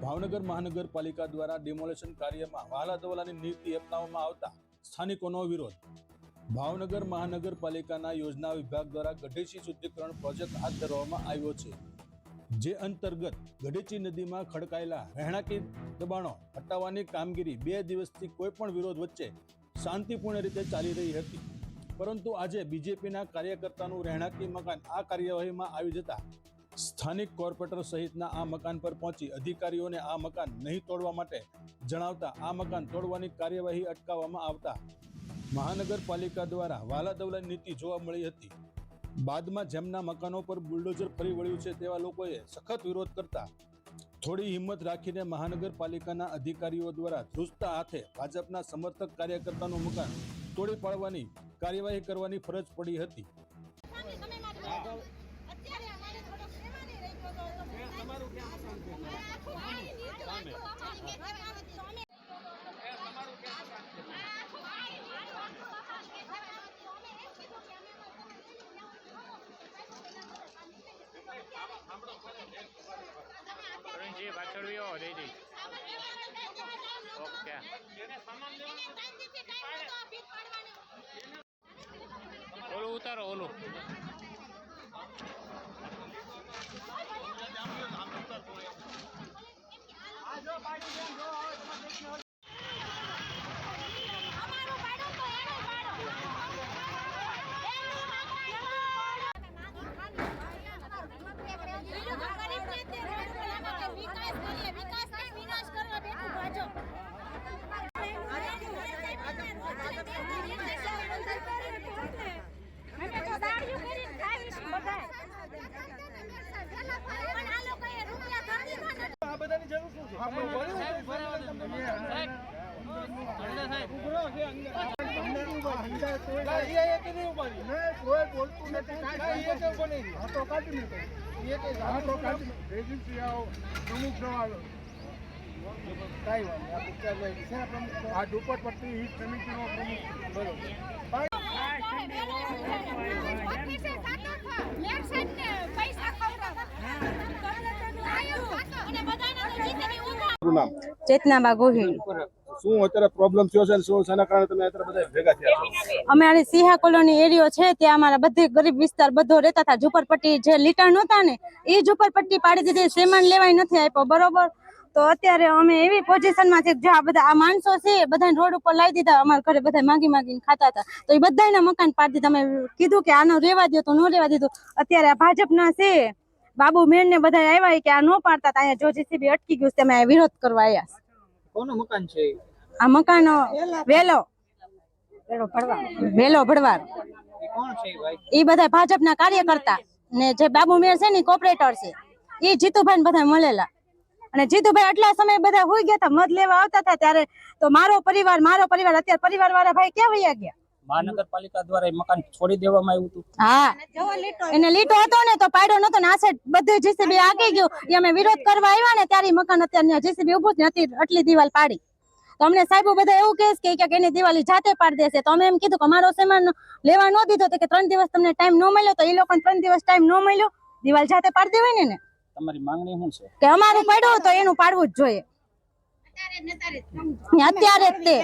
ભાવનગર મહાનગરપાલિકા દ્વારા ડિમોલેશન કાર્યમાં વહાલા દવલાની નીતિ અપનાવવામાં આવતા સ્થાનિકોનો વિરોધ. ભાવનગર મહાનગરપાલિકાના યોજના વિભાગ દ્વારા ગઢેચી શુદ્ધિકરણ પ્રોજેક્ટ હાથ ધરવામાં આવ્યો છે, જે અંતર્ગત ગઢેચી નદીમાં ખડકાયેલા રહેણાંકી દબાણો હટાવવાની કામગીરી બે દિવસથી કોઈપણ વિરોધ વચ્ચે શાંતિપૂર્ણ રીતે ચાલી રહી હતી. પરંતુ આજે બીજેપીના કાર્યકર્તાનું રહેણાંકી મકાન આ કાર્યવાહીમાં આવી જતા સ્થાનિક કોર્પોરેટર સહિતના આ મકાન પર પહોંચી અધિકારીઓને આ મકાન નહીં તોડવા માટે જણાવતા આ મકાન તોડવાની કાર્યવાહી અટકાવવામાં આવતા મહાનગરપાલિકા દ્વારા વાલાદવલાની નીતિ જોવા મળી હતી. બાદમાં જેમના મકાનો પર બુલડોઝર ફરી વળ્યું છે તેવા લોકોએ સખત વિરોધ કરતા થોડી હિંમત રાખીને મહાનગરપાલિકાના અધિકારીઓ દ્વારા ધ્રુજતા હાથે ભાજપના સમર્થક કાર્યકર્તાનું મકાન તોડી પાડવાની કાર્યવાહી કરવાની ફરજ પડી હતી સામે સમયમાં જ બન્યો. અત્યારે અમારે થોડોક પ્રેમાની રહી ગયો તો તમારું ક્યાં શાંતિ આખું આઈ નીચું આખું અમારી કે કહેવાનું હતું. અમે આખું આઈ નીચું આખું અમારી કે કહેવાનું હતું. અમે એમ કીધું કે અમે અમારા ઘરે લઈને જાઓ છો. પ્રવીણજી પાછળ વ્યો દઈ દઈ ઓકે ઓલું ઉતારો ઓલું અમારું પાડો તો એનું પાડો એનું બીજું તો ગરીબ ને તે રોડ પર આમાં કઈ વિકાસ કરીએ વિકાસ કઈ વિનાશ કરવા બેઠું ભાજપ અમે તો દાડિયું કરીને ખાવીશું બધાય. પણ આ બધાની જરૂર શું છે? તો નહીં હિત સમિતિનો પ્રમુખ બરોબર નામ ચેતનાબા ગોહિલ શું અત્યારે પ્રોબ્લેમ થયો છે અને શું શેના કારણે તમે અત્યારે બધા ભેગા થયા અમે આની સિંહા કોલોની એરિયો છે ત્યાં અમારા બધે ગરીબ વિસ્તાર બધો રહેતા હતા. ઝુંપડપટ્ટી જે લીટા નહોતા ને એ ઝુંપડપટ્ટી પાડી દીધી. સેમાન લેવાય નથી આપ્યો બરોબર? તો અત્યારે અમે એવી પોઝિશનમાં છે જે આ બધા આ માણસો છે બધા બધાને રોડ ઉપર લાવી દીધા. અમારા ઘરે બધા માંગી માંગીને ખાતા હતા. તો એ બધાના મકાન પાડી દીધા. અમે કીધું કે આનો રેવા દો તો ન રેવા દીધું. અત્યારે આ ભાજપના છે. બાબુ મેન ને બધા આવ્યા કે આ નો પાડતા અહીંયા જો જીસીબી અટકી ગયું છે અમે વિરોધ કરવા આવ્યા. કોનું મકાન છે? આ મકાન વેલો. વેલો. ભડવાર એ ભડવાર છે એ ભાઈ? એ બધા ભાજપના કાર્યકર્તા ને જે બાબુ મેર છે ને કોપરેટર છે. એ જીતુભાઈ ને બધા મળેલા. અને જીતુભાઈ આટલા સમય બધા હોઈ ગયા હતા મત લેવા આવતા હતા ત્યારે તો મારો પરિવાર મારો પરિવાર અત્યારે પરિવાર વાળા ભાઈ ક્યાં વયા ગયા? મહાનગરપાલિકા દ્વારા મકાન છોડી દેવામાં આવ્યું હતું. હા. એને લીટો હતો ને તો પાડ્યો નતો ને આસે બધે જીસીબી આગી ગયું. એ અમે વિરોધ કરવા આવ્યા ને ત્યારે મકાન અત્યારે જીસીબી ઉભું જ નથી આટલી દિવાલ પાડી. તો અમને સાહેબો બધા એવું કહે કે ક્યાંક એની દિવાળી જાતે પાડી દેશે. તો અમે એમ કીધું કે અમારો સામાન લેવા ન દીધો તો કે ત્રણ દિવસ તમને ટાઈમ ન મળ્યો તો એ લોકોને ત્રણ દિવસ ટાઈમ ન મળ્યો. દિવાલ જાતે પાડી દેવાય ને. ને તમારી માંગણી શું છે? કે અમારું પડ્યું તો એનું પાડવું જ જોઈએ. અત્યારે જ તે.